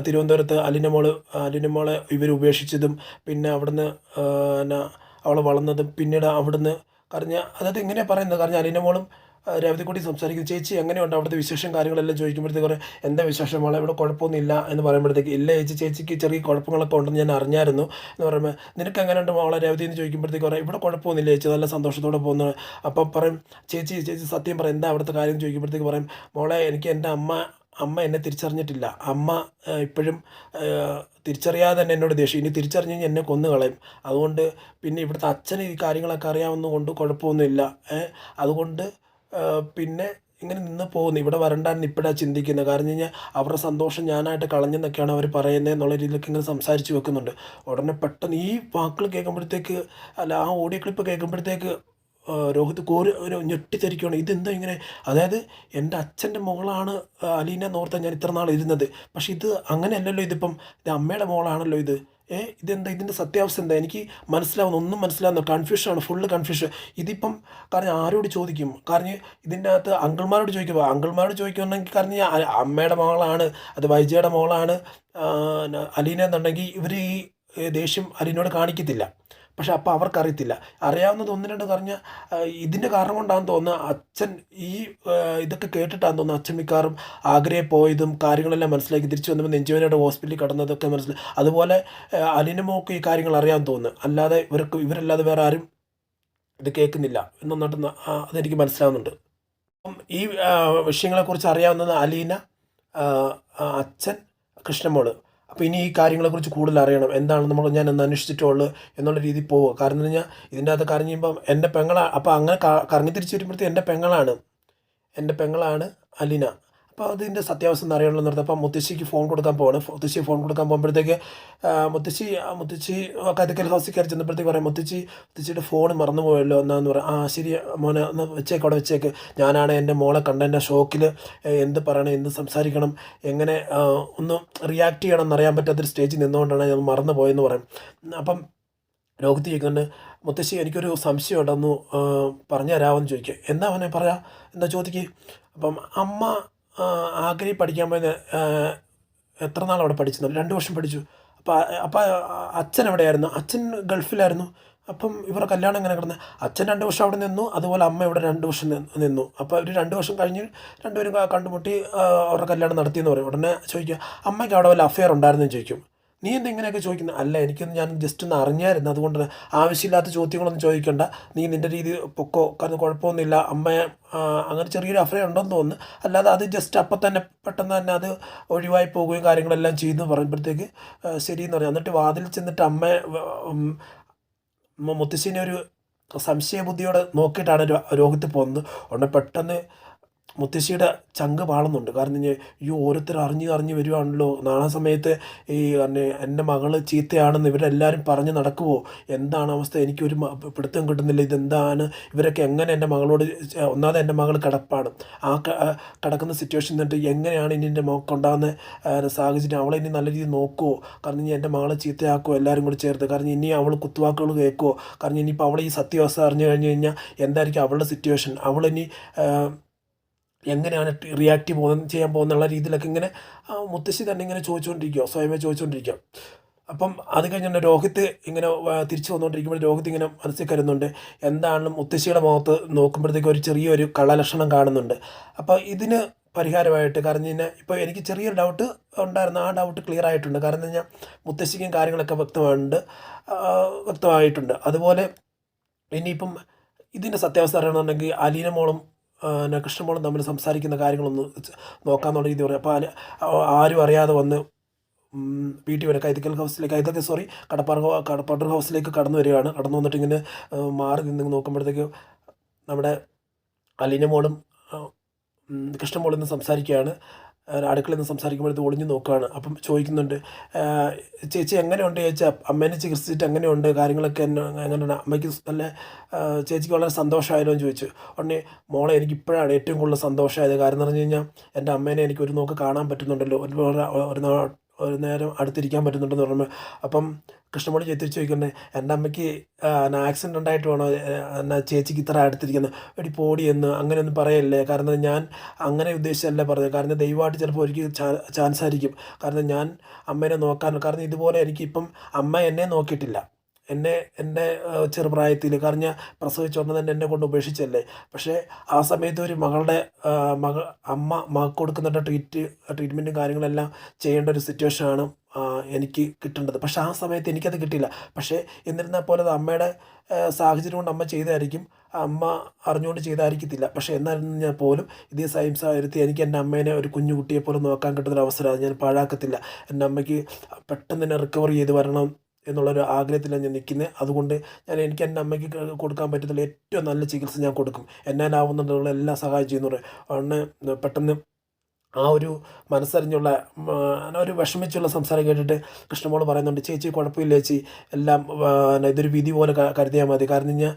തിരുവനന്തപുരത്ത് അലീനമോൾ അലീനമോളെ ഇവർ ഉപേക്ഷിച്ചതും പിന്നെ അവിടുന്ന് എന്നാ അവൾ വളർന്നതും പിന്നീട് അവിടുന്ന് കറിഞ്ഞ അതായത് ഇങ്ങനെ പറയുന്നത്? കാരണം അലിന മോളും ആ, രേവതിക്കുട്ടി സംസാരിക്കും ചേച്ചി എങ്ങനെയുണ്ട് അവിടുത്തെ വിശേഷം കാര്യങ്ങളെല്ലാം? ചോദിക്കുമ്പോഴത്തേക്ക് കുറേ എന്താ വിശേഷം? മോളെ ഇവിടെ കുഴപ്പമൊന്നുമില്ല എന്ന് പറയുമ്പോഴത്തേക്ക് ഇല്ല ചേച്ചി ചേച്ചിക്ക് ചെറിയ കുഴപ്പങ്ങളൊക്കെ ഉണ്ടെന്ന് ഞാൻ അറിഞ്ഞായിരുന്നു എന്ന് പറയുമ്പോൾ നിനക്ക് എങ്ങനെയുണ്ട് മോളെ രവതി? എന്ന് ചോദിക്കുമ്പോഴത്തേക്ക് കുറേ ഇവിടെ കുഴപ്പമൊന്നുമില്ല ചേച്ചി നല്ല സന്തോഷത്തോടെ പോകുന്നു അപ്പോൾ പറയും ചേച്ചി ചേച്ചി സത്യം പറയും എന്താ അവിടുത്തെ കാര്യം? ചോദിക്കുമ്പോഴത്തേക്ക് പറയും മോളെ എനിക്ക് എന്റെ അമ്മ അമ്മ എന്നെ തിരിച്ചറിഞ്ഞിട്ടില്ല. അമ്മ ഇപ്പോഴും തിരിച്ചറിയാതെ തന്നെ എന്നോട് ദേഷ്യം. ഇനി തിരിച്ചറിഞ്ഞ് എന്നെ കൊന്നു കളയും. അതുകൊണ്ട് പിന്നെ ഇവിടുത്തെ അച്ഛന് ഈ കാര്യങ്ങളൊക്കെ അറിയാവുന്നതുകൊണ്ട് കുഴപ്പമൊന്നുമില്ല. അതുകൊണ്ട് പിന്നെ ഇങ്ങനെ നിന്ന് പോകുന്നു. ഇവിടെ വരണ്ടാന്ന് ഇപ്പോഴാണ് ചിന്തിക്കുന്നത്. കാരണം കഴിഞ്ഞാൽ അവരുടെ സന്തോഷം ഞാനായിട്ട് കളഞ്ഞെന്നൊക്കെയാണ് അവർ പറയുന്നത് എന്നുള്ള രീതിയിലൊക്കെ ഇങ്ങനെ സംസാരിച്ച് വെക്കുന്നുണ്ട്. ഉടനെ പെട്ടെന്ന് ഈ വാക്കുകൾ കേൾക്കുമ്പോഴത്തേക്ക് അല്ല ആ ഓഡിയോ ക്ലിപ്പ് കേൾക്കുമ്പോഴത്തേക്ക് രോഹിത് കോരി ഒരു ഞെട്ടിത്തെരിക്കുകയാണ് ഇതെന്താ ഇങ്ങനെ? അതായത് എന്റെ അച്ഛന്റെ മോളാണ് അലീന എന്നോർത്താൻ ഞാൻ ഇത്ര നാൾ ഇരുന്നത്. പക്ഷേ ഇത് അങ്ങനെയല്ലല്ലോ ഇതിപ്പം. ഇത് അമ്മയുടെ മോളാണല്ലോ ഇത്. ഇതെന്താ ഇതിന്റെ സത്യാവസ്ഥ എന്താ? എനിക്ക് മനസ്സിലാവുന്ന ഒന്നും മനസ്സിലാവുന്ന കൺഫ്യൂഷനാണ് ഫുള്ള് കൺഫ്യൂഷൻ ഇതിപ്പം കാരണം ആരോട് ചോദിക്കും? കാരണം ഇതിന്റെ അകത്ത് അങ്കിൾമാരോട് ചോദിക്കുമ്പോൾ അങ്കിൾമാരോട് ചോദിക്കുന്നുണ്ടെങ്കിൽ കാരണം അമ്മയുടെ മോളാണ് അത് വൈജയുടെ മോളാണ് അലീന എന്നുണ്ടെങ്കിൽ ഇവർ ഈ ദേഷ്യം അലീനോട് കാണിക്കത്തില്ല. പക്ഷെ അപ്പോൾ അവർക്കറിയത്തില്ല. അറിയാവുന്നത് ഒന്ന് രണ്ട് പറഞ്ഞ ഇതിന്റെ കാരണം കൊണ്ടാണെന്ന് തോന്നുന്നത് അച്ഛൻ ഈ ഇതൊക്കെ കേട്ടിട്ടാണെന്ന് തോന്നുന്നത് അച്ഛൻ മിക്കാറും ആഗ്രയെ പോയതും കാര്യങ്ങളെല്ലാം മനസ്സിലാക്കി തിരിച്ചു വന്നപ്പോൾ നെഞ്ചുവേനയുടെ ഹോസ്പിറ്റലിൽ കടന്നതൊക്കെ മനസ്സിലായി. അതുപോലെ അലിന്റെ മോക്ക് ഈ കാര്യങ്ങൾ അറിയാൻ തോന്നുന്നു. അല്ലാതെ ഇവർക്ക് ഇവരല്ലാതെ വേറെ ആരും ഇത് കേൾക്കുന്നില്ല. എന്നൊന്നിട്ട് അതെനിക്ക് മനസ്സിലാവുന്നുണ്ട്. അപ്പം ഈ വിഷയങ്ങളെക്കുറിച്ച് അറിയാവുന്നത് അലീന അച്ഛൻ കൃഷ്ണമോൾ. അപ്പോൾ ഇനി ഈ കാര്യങ്ങളെക്കുറിച്ച് കൂടുതൽ അറിയണം. എന്താണ് നമ്മൾ ഞാൻ ഒന്ന് അന്വേഷിച്ചിട്ടുള്ളൂ എന്നുള്ള രീതിയിൽ പോവുക. കാരണം എന്ന് കഴിഞ്ഞാൽ ഇതിന്റെ അകത്ത് കഴിയുമ്പം എന്റെ പെങ്ങളാണ് അപ്പോൾ അങ്ങനെ കറങ്ങി തിരിച്ച് വരുമ്പോഴത്തേക്ക് എന്റെ പെങ്ങളാണ്. എന്റെ പെങ്ങളാണ് അലീന. അപ്പോൾ അതിന്റെ സത്യാവസ്ഥ എന്ന് അറിയണമെന്ന് പറഞ്ഞത് അപ്പം മുത്തശ്ശിക്ക് ഫോൺ കൊടുക്കാൻ പോവാണ്. മുത്തശ്ശി ഫോൺ കൊടുക്കാൻ പോകുമ്പോഴത്തേക്ക് മുത്തശ്ശി മുത്തശ്ശി കഥക്കൽ ഹൗസിൽ കയറി ചെന്നപ്പോഴത്തേക്ക് പറയാം മുത്തശ്ശി മുത്തശ്ശിയുടെ ഫോൺ മറന്നു പോയല്ലോ എന്നാന്ന് പറയാം ആ ശരി മോനെ ഒന്ന് വെച്ചേക്ക് അവിടെ വെച്ചേക്ക്. ഞാനാണ് എന്റെ മോളെ കണ്ടതിന്റെ ഷോക്കിൽ എന്ത് പറയണം എന്ത് സംസാരിക്കണം എങ്ങനെ ഒന്ന് റിയാക്ട് ചെയ്യണം എന്നറിയാൻ പറ്റാത്തൊരു സ്റ്റേജിൽ നിന്നുകൊണ്ടാണ് ഞാൻ മറന്നു പോയെന്ന് പറയും. അപ്പം രോഗത്ത് ചോദിക്കുന്നുണ്ട് മുത്തശ്ശി എനിക്കൊരു സംശയം ഉണ്ടെന്ന് പറഞ്ഞു തരാമെന്ന് ചോദിക്കുക എന്താ അവനെ പറയാ എന്താ ചോദിക്കുക അപ്പം അമ്മ ആഗ്രഹി പഠിക്കാൻ പോയത് എത്ര നാൾ അവിടെ പഠിച്ചു? രണ്ട് വർഷം പഠിച്ചു. അപ്പം അപ്പം അച്ഛൻ എവിടെയായിരുന്നു? അച്ഛൻ ഗൾഫിലായിരുന്നു. അപ്പം ഇവരുടെ കല്യാണം എങ്ങനെ കിടന്ന്? അച്ഛൻ രണ്ട് വർഷം അവിടെ നിന്നു അതുപോലെ അമ്മ ഇവിടെ രണ്ട് വർഷം നിന്നു. അപ്പോൾ ഒരു രണ്ട് വർഷം കഴിഞ്ഞ് രണ്ടുപേരും കണ്ടുമുട്ടി അവരുടെ കല്യാണം നടത്തിയെന്ന് പറയും. ഉടനെ ചോദിക്കുക അമ്മയ്ക്ക് അവിടെ വല്ല അഫെയർ ഉണ്ടായിരുന്നു ചോദിക്കും. നീ എന്താ ഇങ്ങനെയൊക്കെ ചോദിക്കുന്നത് അല്ല എനിക്കൊന്ന് ഞാൻ ജസ്റ്റ് ഒന്ന് അറിഞ്ഞായിരുന്നു. അതുകൊണ്ട് ആവശ്യമില്ലാത്ത ചോദ്യങ്ങളൊന്നും ചോദിക്കണ്ട. നീ നിന്റെ രീതി പൊക്കോ? കാരണം കുഴപ്പമൊന്നുമില്ല. അമ്മയെ അങ്ങനെ ചെറിയൊരു അഫ്രയം ഉണ്ടെന്ന് തോന്നുന്നു. അല്ലാതെ അത് ജസ്റ്റ് അപ്പം തന്നെ പെട്ടെന്ന് തന്നെ അത് ഒഴിവായി പോവുകയും കാര്യങ്ങളെല്ലാം ചെയ്യുന്നു പറയുമ്പോഴത്തേക്ക് ശരി ശരിയെന്ന് പറയാം. എന്നിട്ട് വാതിൽ ചെന്നിട്ട് അമ്മയെ മുത്തശ്ശിനെ ഒരു സംശയബുദ്ധിയോടെ നോക്കിയിട്ടാണ് രോഗത്തിൽ പോകുന്നത്. ഉടനെ പെട്ടെന്ന് മുത്തശ്ശിയുടെ ചങ്ക് പാളുന്നുണ്ട്. കാരണം ഈ ഓരോരുത്തർ അറിഞ്ഞ് അറിഞ്ഞ് വരുവാണല്ലോ. നാളെ സമയത്ത് ഈ പറഞ്ഞ എന്റെ മകൾ ചീത്തയാണെന്ന് ഇവരെല്ലാവരും പറഞ്ഞ് നടക്കുമോ എന്താണ് അവസ്ഥ? എനിക്കൊരു പിടുത്തം കിട്ടുന്നില്ല. ഇതെന്താണ്? ഇവരൊക്കെ എങ്ങനെ എന്റെ മകളോട് ഒന്നാമത് എന്റെ മകൾ കിടപ്പാണ്. ആ കിടക്കുന്ന സിറ്റുവേഷൻ എന്നിട്ട് എങ്ങനെയാണ് ഇനി എന്റെ മോക്കുണ്ടാകുന്ന സാഹചര്യം? അവളെ ഇനി നല്ല രീതിയിൽ നോക്കുമോ കാരണം ഇനി എന്റെ മകളെ ചീത്തയാക്കുമോ എല്ലാവരും കൂടി ചേർത്ത്. കാരണം ഇനി അവൾ കുത്തുവാക്കുകൾ കേൾക്കുമോ കാരണം ഇനിയിപ്പോൾ അവൾ ഈ സത്യാവസ്ഥ അറിഞ്ഞു കഴിഞ്ഞ് കഴിഞ്ഞാൽ എന്തായിരിക്കും അവളുടെ സിറ്റുവേഷൻ അവളിനി എങ്ങനെയാണ് റിയാക്റ്റ് പോകുന്ന ചെയ്യാൻ പോകുന്നുള്ള രീതിയിലൊക്കെ ഇങ്ങനെ മുത്തശ്ശി തന്നെ ഇങ്ങനെ ചോദിച്ചുകൊണ്ടിരിക്കുക സ്വയമേ ചോദിച്ചുകൊണ്ടിരിക്കുക അപ്പം അത് കഴിഞ്ഞാൽ രോഹിത്ത് ഇങ്ങനെ തിരിച്ചു വന്നുകൊണ്ടിരിക്കുമ്പോൾ രോഹിത്ത് ഇങ്ങനെ മനസ്സിൽ കരുതുന്നുണ്ട് എന്താണ് മുത്തശ്ശിയുടെ മുഖത്ത് നോക്കുമ്പോഴത്തേക്ക് ഒരു ചെറിയൊരു കള്ളലക്ഷണം കാണുന്നുണ്ട്. അപ്പോൾ ഇതിന് പരിഹാരമായിട്ട് കാരണം കഴിഞ്ഞാൽ ഇപ്പോൾ എനിക്ക് ചെറിയൊരു ഡൗട്ട് ഉണ്ടായിരുന്നു. ആ ഡൗട്ട് ക്ലിയർ ആയിട്ടുണ്ട്. കാരണം കഴിഞ്ഞാൽ മുത്തശ്ശിക്കും കാര്യങ്ങളൊക്കെ വ്യക്തമായിട്ടുണ്ട്. വ്യക്തമായിട്ടുണ്ട്. അതുപോലെ ഇനിയിപ്പം ഇതിന്റെ സത്യാവസ്ഥ അറിയണമെന്നുണ്ടെങ്കിൽ അലീന മോളും കൃഷ്ണമോളും തമ്മിൽ സംസാരിക്കുന്ന കാര്യങ്ങളൊന്ന് നോക്കാമെന്നുള്ള രീതി പറയും. അപ്പോൾ ആരും അറിയാതെ വന്ന് വീട്ടിൽ വരെ കൈതക്കൽ ഹൗസിലേക്ക് കൈതക്കൽ സോറി കടപ്പാറ ഹൗ- കടപ്പാട്ടൂർ ഹൗസിലേക്ക് കടന്നു വരികയാണ്. കടന്നു വന്നിട്ട് ഇങ്ങനെ മാറി നിന്ന് നോക്കുമ്പോഴത്തേക്ക് നമ്മുടെ അലീന മോളും സംസാരിക്കുകയാണ്. അടുക്കളയിൽ നിന്ന് സംസാരിക്കുമ്പോഴത് ഒളിഞ്ഞു നോക്കുകയാണ് അപ്പം ചോദിക്കുന്നുണ്ട് ചേച്ചി എങ്ങനെയുണ്ട് ചേച്ചി? അമ്മേനെ ചികിത്സിച്ചിട്ട് എങ്ങനെയുണ്ട്? കാര്യങ്ങളൊക്കെ എങ്ങനെയാണ്? അമ്മയ്ക്ക് നല്ല ചേച്ചിക്ക് വളരെ സന്തോഷമായിരുന്നു എന്ന് ചോദിച്ചു. ഉടനെ മോളെ എനിക്ക് ഇപ്പോഴാണ് ഏറ്റവും കൂടുതൽ സന്തോഷമായത്. കാരണം എന്ന് പറഞ്ഞു കഴിഞ്ഞാൽ എന്റെ അമ്മേനെ എനിക്ക് ഒരു നോക്ക് കാണാൻ പറ്റുന്നുണ്ടല്ലോ. ഒരു ഒരു ഒരു നേരം അടുത്തിരിക്കാൻ പറ്റുന്നുണ്ടെന്ന് പറയുമ്പോൾ അപ്പം കൃഷ്ണമണി ചേച്ചി ചോദിക്കണ്ടേ എന്റെ അമ്മയ്ക്ക് ആക്സിഡന്റ് ഉണ്ടായിട്ട് വേണോ? എന്നാ ചേച്ചിക്ക് ഇത്ര അടുത്തിരിക്കുന്നത് എടി പോടി എന്ന് അങ്ങനെയൊന്നും പറയല്ലേ. കാരണം ഞാൻ അങ്ങനെ ഉദ്ദേശിച്ചല്ല പറഞ്ഞത്. കാരണം ദൈവമായിട്ട് ചിലപ്പോൾ ഒരിക്കൽ ചാൻസ് ആയിരിക്കും. കാരണം ഞാൻ അമ്മേനെ നോക്കാൻ കാരണം ഇതുപോലെ എനിക്കിപ്പം അമ്മ എന്നെ നോക്കിയിട്ടില്ല. എന്നെ എന്റെ ചെറുപ്രായത്തിൽ കാരണം ഞാൻ പ്രസവിച്ചുകൊണ്ട് തന്നെ എന്നെ കൊണ്ട് ഉപേക്ഷിച്ചല്ലേ? പക്ഷേ ആ സമയത്ത് ഒരു മകളുടെ ആ, മക അമ്മ മകൾക്ക് കൊടുക്കുന്ന ട്രീറ്റ് ട്രീറ്റ്മെന്റും കാര്യങ്ങളെല്ലാം ചെയ്യേണ്ട ഒരു സിറ്റുവേഷനാണ് എനിക്ക് കിട്ടേണ്ടത്. പക്ഷേ ആ സമയത്ത് എനിക്കത് കിട്ടിയില്ല. പക്ഷേ എന്നിരുന്നാൽ പോലെ അത് അമ്മയുടെ സാഹചര്യം കൊണ്ട് അമ്മ ചെയ്തായിരിക്കും. അമ്മ അറിഞ്ഞുകൊണ്ട് ചെയ്തായിരിക്കത്തില്ല. പക്ഷേ എന്നാലും പോലും ഇതേ സെയിം സാഹചര്യത്തിൽ എനിക്ക് എന്റെ അമ്മേനെ ഒരു കുഞ്ഞു കുട്ടിയെ പോലെ നോക്കാൻ കിട്ടുന്ന അവസരമാണ് അവസരം ഞാൻ പാഴാക്കത്തില്ല. എന്റെ അമ്മയ്ക്ക് പെട്ടെന്ന് തന്നെ റിക്കവർ ചെയ്ത് വരണം. എന്നുള്ളൊരു ആഗ്രഹത്തിലാണ് ഞാൻ നിൽക്കുന്നത് അതുകൊണ്ട് ഞാൻ എനിക്ക് എന്റെ അമ്മയ്ക്ക് കൊടുക്കാൻ പറ്റുന്ന ഏറ്റവും നല്ല ചികിത്സ ഞാൻ കൊടുക്കും. എന്നാലാവുന്നുള്ള എല്ലാ സഹായം ചെയ്യുന്നുണ്ട് അതുകൊണ്ട് പെട്ടെന്ന് ആ ഒരു മനസ്സറിഞ്ഞുള്ള ഒരു വിഷമിച്ചുള്ള സംസാരം കേട്ടിട്ട് കൃഷ്ണമോൾ പറയുന്നുണ്ട് ചേച്ചി കുഴപ്പമില്ല ചേച്ചി. എല്ലാം ഇതൊരു വിധി പോലെ കരുതിയാൽ മതി. കാരണം കഴിഞ്ഞാൽ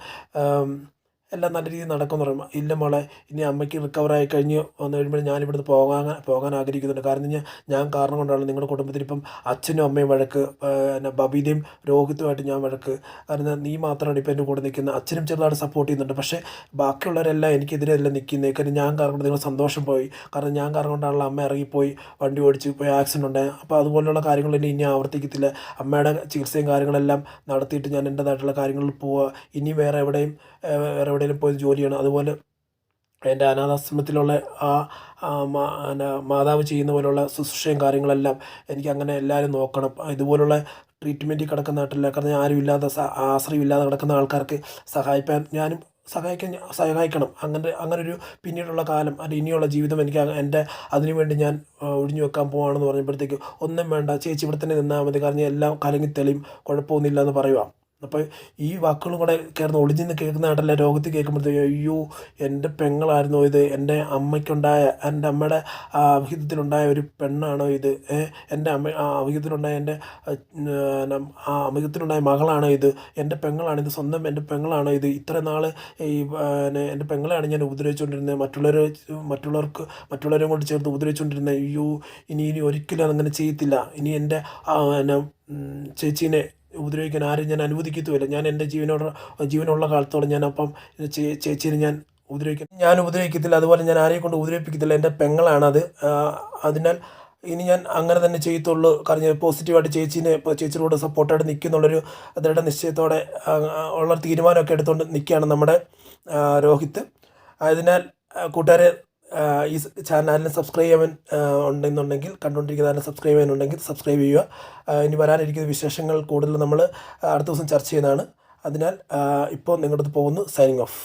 എല്ലാം നല്ല രീതിയിൽ നടക്കുമെന്ന് പറയുമ്പോൾ ഇല്ല മോളെ ഇനി അമ്മയ്ക്ക് റിക്കവറായി കഴിഞ്ഞ് വന്നു കഴിയുമ്പോൾ ഞാനിവിടുന്ന് പോകാൻ പോകാൻ ആഗ്രഹിക്കുന്നുണ്ട്. കാരണം കഴിഞ്ഞാൽ ഞാൻ കാരണം കൊണ്ടാണ് നിങ്ങളുടെ കുടുംബത്തിൽ ഇപ്പം അച്ഛനും അമ്മയും വഴക്ക് എന്നെ ബബീതയും രോഹിത്തുമായിട്ട് ഞാൻ വഴക്ക്. കാരണം നീ മാത്രമാണ് ഇപ്പം എന്റെ കൂടെ നിൽക്കുന്നത് അച്ഛനും ചെറുതായിട്ട് സപ്പോർട്ട് ചെയ്യുന്നുണ്ട്. പക്ഷേ ബാക്കിയുള്ളവരെല്ലാം എനിക്കെതിരെ അല്ല നിൽക്കുന്നത് കാരണം ഞാൻ കാരണം കൊണ്ട് നിങ്ങൾ സന്തോഷം പോയി. കാരണം ഞാൻ കാരണം കൊണ്ടാണല്ലോ അമ്മ ഇറങ്ങിപ്പോയി വണ്ടി ഓടിച്ച് പോയി ആക്സിഡന്റ് ഉണ്ടായി. അപ്പോൾ അതുപോലെയുള്ള കാര്യങ്ങൾ ഇനി ഇനി ആവർത്തിക്കത്തില്ല. അമ്മയുടെ ചികിത്സയും കാര്യങ്ങളെല്ലാം നടത്തിയിട്ട് ഞാൻ എന്റേതായിട്ടുള്ള കാര്യങ്ങളിൽ പോവുക. ഇനി വേറെ എവിടെയും വേറെ എവിടെയെങ്കിലും പോയി ജോലി ചെയ്യണം. അതുപോലെ എന്റെ അനാഥാശ്രമത്തിലുള്ള ആ മാതാവ് ചെയ്യുന്ന പോലുള്ള ശുശ്രൂഷയും കാര്യങ്ങളെല്ലാം എനിക്ക് അങ്ങനെ എല്ലാവരും നോക്കണം. ഇതുപോലുള്ള ട്രീറ്റ്മെന്റിൽ കിടക്കുന്ന നാട്ടിലെ കാരണം ആരും ഇല്ലാതെ ആശ്രയമില്ലാതെ കിടക്കുന്ന ആൾക്കാർക്ക് സഹായിക്കാൻ ഞാനും സഹായിക്കാൻ സഹായിക്കണം. അങ്ങനെ അങ്ങനൊരു പിന്നീടുള്ള കാലം അല്ലെങ്കിൽ ഇനിയുള്ള ജീവിതം എനിക്ക് എന്റെ അതിനുവേണ്ടി ഞാൻ ഒഴിഞ്ഞു വെക്കാൻ പോവാണെന്ന് പറഞ്ഞപ്പോഴത്തേക്ക് ഒന്നും വേണ്ട ചേച്ചി ഇവിടെ തന്നെ നിന്നാൽ മതി കാരണം എല്ലാം കലങ്ങി തെളിയും കുഴപ്പമൊന്നുമില്ല എന്ന് പറയുക അപ്പോൾ ഈ വാക്കുകളും കൂടെ കയറുന്ന ഒളിഞ്ഞു നിന്ന് കേൾക്കുന്ന നാട്ടിലെ രോഗത്തിൽ കേൾക്കുമ്പോഴത്തേക്ക് അയ്യോ എന്റെ പെങ്ങളായിരുന്നു ഇത്? എന്റെ അമ്മയ്ക്കുണ്ടായ എന്റെ അമ്മയുടെ അവിഹിതത്തിലുണ്ടായ ഒരു പെണ്ണാണോ ഇത്? എന്റെ അമ്മ അവിഹിതത്തിലുണ്ടായ എന്റെ ആ, അവിഹിതത്തിലുണ്ടായ മകളാണോ ഇത്? എന്റെ പെങ്ങളാണ് ഇത് സ്വന്തം എന്റെ പെങ്ങളാണോ ഇത്? ഇത്ര നാൾ ഈ എന്റെ പെങ്ങളെയാണ് ഞാൻ ഉപദ്രവിച്ചുകൊണ്ടിരുന്നത്. മറ്റുള്ളവർ മറ്റുള്ളവർക്ക് മറ്റുള്ളവരെ കൊണ്ട് ചേർത്ത് ഉപദ്രവിച്ചുകൊണ്ടിരുന്നത്. അയ്യോ ഇനി ഇനി ഒരിക്കലും അങ്ങനെ ചെയ്യത്തില്ല. ഇനി എന്റെ ചേച്ചീനെ ഉപദ്രവിക്കാൻ ആരും ഞാൻ അനുവദിക്കത്തുമില്ല. ഞാൻ എന്റെ ജീവനോട് ജീവനുള്ള കാലത്തോളം ഞാൻ അപ്പം ചേച്ചിനെ ഞാൻ ഉപദ്രവിക്കും ഞാൻ ഉപദ്രവിക്കത്തില്ല. അതുപോലെ ഞാൻ ആരെയും കൊണ്ട് ഉപദ്രവിപ്പിക്കത്തില്ല. എന്റെ പെങ്ങളാണത്. അതിനാൽ ഇനി ഞാൻ അങ്ങനെ തന്നെ ചെയ്യത്തുള്ളൂ. കാരണം പോസിറ്റീവായിട്ട് ചേച്ചീനെ ചേച്ചിയോട് സപ്പോർട്ടായിട്ട് നിൽക്കുന്നുള്ളൊരു ദൃഢ നിശ്ചയത്തോടെ ഉള്ള തീരുമാനമൊക്കെ എടുത്തുകൊണ്ട് നിൽക്കുകയാണ് നമ്മുടെ രോഹിത്. അതിനാൽ കൂട്ടുകാരെ ഈ ചാനലിന് സബ്സ്ക്രൈബ് ചെയ്യാൻ ഉണ്ടെന്നുണ്ടെങ്കിൽ കണ്ടുകൊണ്ടിരിക്കുന്ന ചാനൽ സബ്സ്ക്രൈബ് ചെയ്യാനുണ്ടെങ്കിൽ സബ്സ്ക്രൈബ് ചെയ്യുക. ഇനി വരാനിരിക്കുന്ന വിശേഷങ്ങൾ കൂടുതൽ നമ്മൾ അടുത്ത ദിവസം ചർച്ച ചെയ്യുന്നതാണ്. അതിനാൽ ഇപ്പോൾ നിങ്ങളുടെ അടുത്ത് പോകുന്നു സൈനിങ് ഓഫ്